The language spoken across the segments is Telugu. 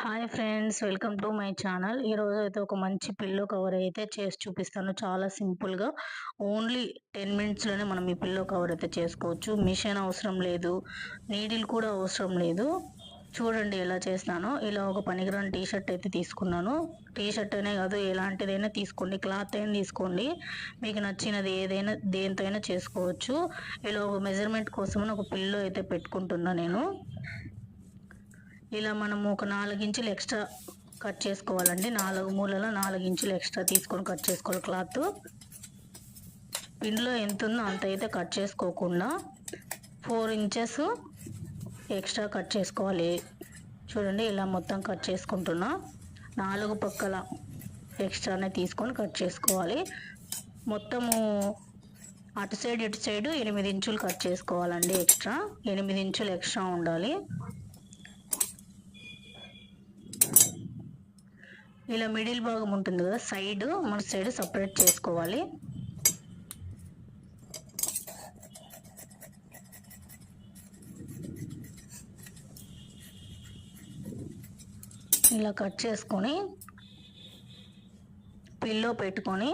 Hi friends welcome to my channel. ఈరోజు అయితే ఒక మంచి పిల్లో కవర్ అయితే చేసి చూపిస్తాను. చాలా సింపుల్గా ఓన్లీ టెన్ మినిట్స్లోనే మనం ఈ పిల్లో కవర్ అయితే చేసుకోవచ్చు. మిషన్ అవసరం లేదు నీడిల్ కూడా అవసరం లేదు. చూడండి ఎలా చేస్తానో. ఇలా ఒక పనికిరాని టీ షర్ట్ అయితే తీసుకున్నాను. టీ షర్ట్ అనే కాదు ఎలాంటిదైనా తీసుకోండి. క్లాత్ అయినా తీసుకోండి. మీకు నచ్చినది ఏదైనా దేంతో అయినా చేసుకోవచ్చు. ఇలా ఒక మెజర్మెంట్ కోసం ఒక పిల్లో అయితే పెట్టుకుంటున్నా నేను. ఇలా మనము ఒక నాలుగు ఇంచులు ఎక్స్ట్రా కట్ చేసుకోవాలండి. నాలుగు మూలలో నాలుగు ఇంచులు ఎక్స్ట్రా తీసుకొని కట్ చేసుకోవాలి క్లాత్. పిండిలో ఎంత ఉందో అంత అయితే కట్ చేసుకోకుండా ఫోర్ ఇంచెస్ ఎక్స్ట్రా కట్ చేసుకోవాలి. చూడండి ఇలా మొత్తం కట్ చేసుకుంటున్నా. నాలుగు పక్కల ఎక్స్ట్రానే తీసుకొని కట్ చేసుకోవాలి. మొత్తము అటు సైడ్ ఇటు సైడ్ ఎనిమిది ఇంచులు కట్ చేసుకోవాలండి ఎక్స్ట్రా. ఎనిమిది ఇంచులు ఎక్స్ట్రా ఉండాలి. ఇలా మిడిల్ భాగం ఉంటుంది కదా సైడ్ మన సైడ్ సపరేట్ చేసుకోవాలి. ఇలా కట్ చేసుకొని పిల్లో పెట్టుకొని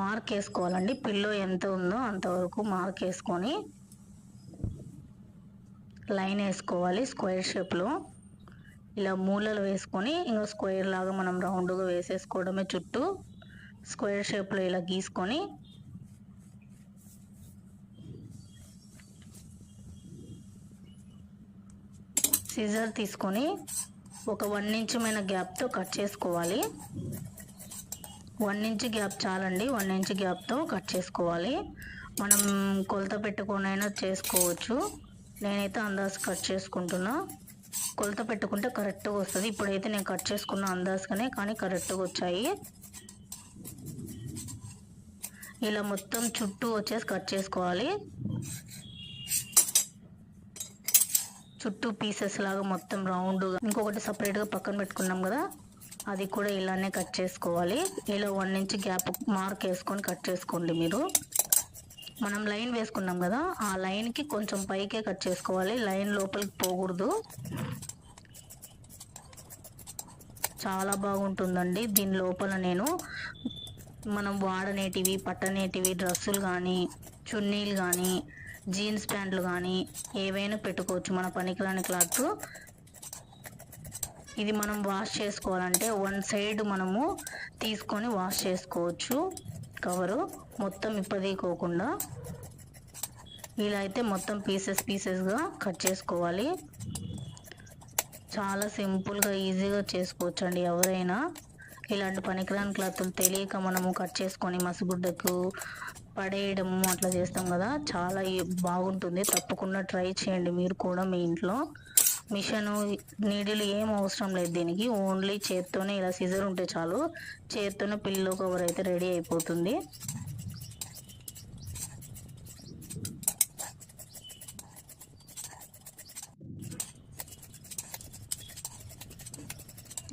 మార్క్ వేసుకోవాలండి. పిల్లో ఎంత ఉందో అంతవరకు మార్క్ వేసుకొని లైన్ వేసుకోవాలి స్క్వేర్ షేప్లో ఇలా మూలలు వేసుకొని ఇంకా స్క్వేర్ లాగా మనం రౌండ్గా వేసేసుకోవడమే చుట్టూ స్క్వేర్ షేప్లో ఇలా గీసుకొని సిజర్ తీసుకొని ఒక వన్ ఇంచ్ మైన గ్యాప్తో కట్ చేసుకోవాలి. వన్ ఇంచ్ గ్యాప్ చాలండి. వన్ ఇంచ్ గ్యాప్తో కట్ చేసుకోవాలి. మనం కొలత పెట్టుకొనైనా చేసుకోవచ్చు. నేనైతే అందాజు కట్ చేసుకుంటున్నా. కొలత పెట్టుకుంటే కరెక్ట్గా వస్తుంది. ఇప్పుడైతే నేను కట్ చేసుకున్న అందాజుగానే కానీ కరెక్ట్గా వచ్చాయి. ఇలా మొత్తం చుట్టూ వచ్చేసి కట్ చేసుకోవాలి. చుట్టూ పీసెస్ లాగా మొత్తం రౌండ్గా ఇంకొకటి సపరేట్గా పక్కన పెట్టుకున్నాం కదా అది కూడా ఇలానే కట్ చేసుకోవాలి. ఇలా వన్ ఇంచ్ గ్యాప్ మార్క్ వేసుకొని కట్ చేసుకోండి మీరు. మనం లైన్ వేసుకున్నాం కదా ఆ లైన్కి కొంచెం పైకే కట్ చేసుకోవాలి. లైన్ లోపలికి పోకూడదు. చాలా బాగుంటుందండి. దీని లోపల నేను మనం వాడనేటివి పట్టనేటివి డ్రెస్సులు కానీ చున్నీలు కానీ జీన్స్ ప్యాంట్లు కానీ ఏవైనా పెట్టుకోవచ్చు మన పనికిరాని క్లాత్. ఇది మనం వాష్ చేసుకోవాలంటే వన్ సైడ్ మనము తీసుకొని వాష్ చేసుకోవచ్చు. కవరు మొత్తం ఇప్పదీకోకుండా ఇలా అయితే మొత్తం పీసెస్ పీసెస్గా కట్ చేసుకోవాలి. చాలా సింపుల్గా ఈజీగా చేసుకోవచ్చు అండి ఎవరైనా. ఇలాంటి పనికిరాని క్లాత్లు తెలియక మనము కట్ చేసుకొని మసిగుడ్డకు పడేయడము అట్లా చేస్తాం కదా చాలా బాగుంటుంది. తప్పకుండా ట్రై చేయండి మీరు కూడా మీ ఇంట్లో. మిషన్ నీడిలు ఏం అవసరం లేదు దీనికి. ఓన్లీ చేత్తోనే ఇలా సిజర్ ఉంటే చాలు. చేత్తోనే పిల్లో కవర్ అయితే రెడీ అయిపోతుంది.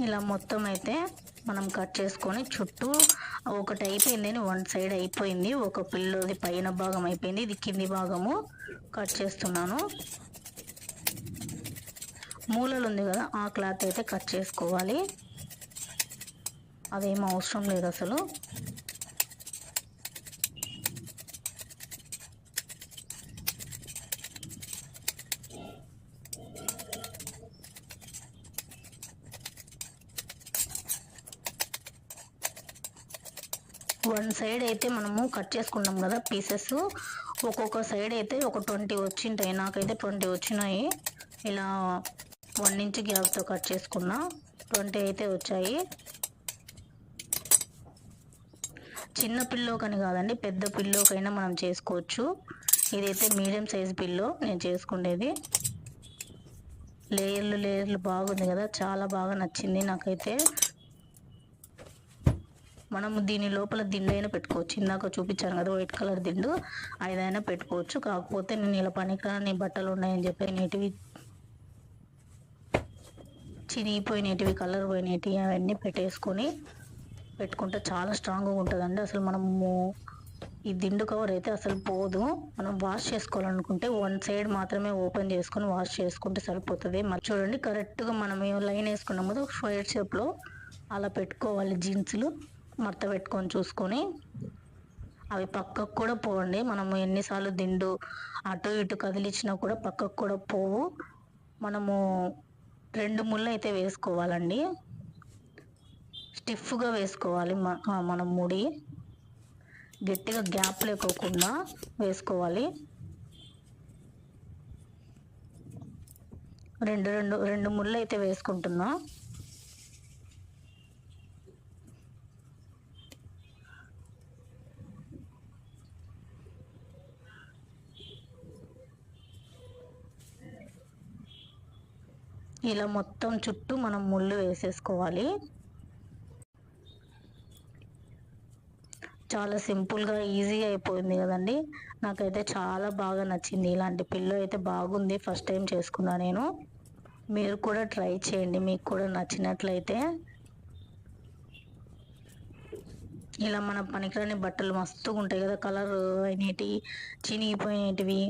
ఇలా మొత్తం అయితే మనం కట్ చేసుకొని చుట్టూ ఒకటి అయిపోయింది వన్ సైడ్ అయిపోయింది. ఒక పిల్లోది పైన భాగం అయిపోయింది. ఇది కింది భాగము కట్ చేస్తున్నాను. మూలలు ఉంది కదా ఆ క్లాత్ అయితే కట్ చేసుకోవాలి. అవేం అవసరం లేదు అసలు. వన్ సైడ్ అయితే మనము కట్ చేసుకున్నాం కదా పీసెస్. ఒక్కొక్క సైడ్ అయితే ఒక ట్వంటీ వచ్చింటాయి. నాకైతే ట్వంటీ వచ్చినాయి. ఇలా వన్ ఇంచ్ గ్యాప్తో కట్ చేసుకున్నా. ట్వంటీ అయితే వచ్చాయి. చిన్న పిల్లోకని కాదండి పెద్ద పిల్లోకైనా మనం చేసుకోవచ్చు. ఇదైతే మీడియం సైజ్ పిల్లో నేను చేసుకునేది లేయర్లు లేయర్లు బాగుంది కదా చాలా బాగా నచ్చింది నాకైతే. మనము దీని లోపల దిండు అయినా పెట్టుకోవచ్చు. ఇందాక చూపించాను కదా వైట్ కలర్ దిండు. అదైనా పెట్టుకోవచ్చు. కాకపోతే నేను ఇలా పనికిరాని బట్టలు ఉన్నాయని చెప్పి నేటివి చినిగిపోయినవి కలర్ పోయినవి అవన్నీ పెట్టేసుకొని పెట్టుకుంటే చాలా స్ట్రాంగ్గా ఉంటుందండి. అసలు మనము ఈ దిండు కవర్ అయితే అసలు పోదు. మనం వాష్ చేసుకోవాలనుకుంటే వన్ సైడ్ మాత్రమే ఓపెన్ చేసుకొని వాష్ చేసుకుంటే సరిపోతుంది. మరి చూడండి కరెక్ట్గా మనం లైన్ వేసుకున్నాం కదా షేప్ షేప్లో అలా పెట్టుకోవాలి జీన్స్లు మడత పెట్టుకొని చూసుకొని అవి పక్కకు కూడా పోవండి. మనము ఎన్నిసార్లు దిండు అటు ఇటు కదిలించినా కూడా పక్కకు కూడా పోవు. మనము రెండు ముళ్ళు అయితే వేసుకోవాలండి. స్టిఫ్గా వేసుకోవాలి మనం ముడి. గట్టిగా గ్యాప్ లేకోకుండా వేసుకోవాలి. రెండు రెండు రెండు ముళ్ళు అయితే వేసుకుంటున్నా. ఇలా మొత్తం చుట్టూ మనం ముళ్ళు వేసేసుకోవాలి. చాలా సింపుల్గా ఈజీగా అయిపోయింది కదండి. నాకైతే చాలా బాగా నచ్చింది. ఇలాంటి పిల్లో అయితే బాగుంది. ఫస్ట్ టైం చేసుకున్నా నేను. మీరు కూడా ట్రై చేయండి. మీకు కూడా నచ్చినట్లయితే. ఇలా మన పనికిరాని బట్టలు మస్తుగా ఉంటాయి కదా. కలర్ అయినవి చినిగిపోయినవి.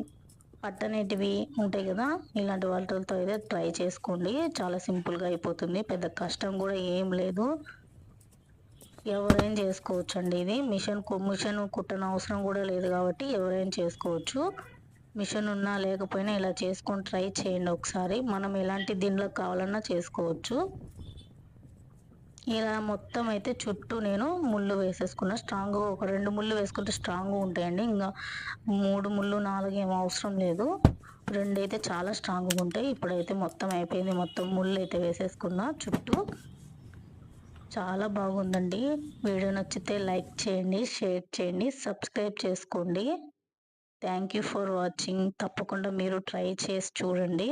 పట్టనేటివి ఉంటాయి కదా ఇలాంటి వాటితో అయితే ట్రై చేసుకోండి. చాలా సింపుల్గా అయిపోతుంది. పెద్ద కష్టం కూడా ఏం లేదు. ఎవరైనా చేసుకోవచ్చు అండి ఇది? మిషన్ మిషన్ కుట్టన అవసరం కూడా లేదు కాబట్టి ఎవరైనా చేసుకోవచ్చు. మిషన్ ఉన్నా లేకపోయినా ఇలా చేసుకొని ట్రై చేయండి ఒకసారి. మనం ఎలాంటి దీనిలో కావాలన్నా చేసుకోవచ్చు. ఇలా మొత్తం అయితే చుట్టూ నేను ముళ్ళు వేసేసుకున్న. స్ట్రాంగ్ ఒక రెండు ముళ్ళు వేసుకుంటే స్ట్రాంగ్ ఉంటాయండి. ఇంకా మూడు ముళ్ళు నాలుగు ఏం అవసరం లేదు. రెండు అయితే చాలా స్ట్రాంగ్గా ఉంటాయి. ఇప్పుడైతే మొత్తం అయిపోయింది. మొత్తం ముళ్ళు అయితే వేసేసుకున్నా. చుట్టూ చాలా బాగుందండి. వీడియో నచ్చితే లైక్ చేయండి షేర్ చేయండి సబ్స్క్రైబ్ చేసుకోండి. థ్యాంక్ యూ ఫర్ వాచింగ్ తప్పకుండా మీరు ట్రై చేసి చూడండి.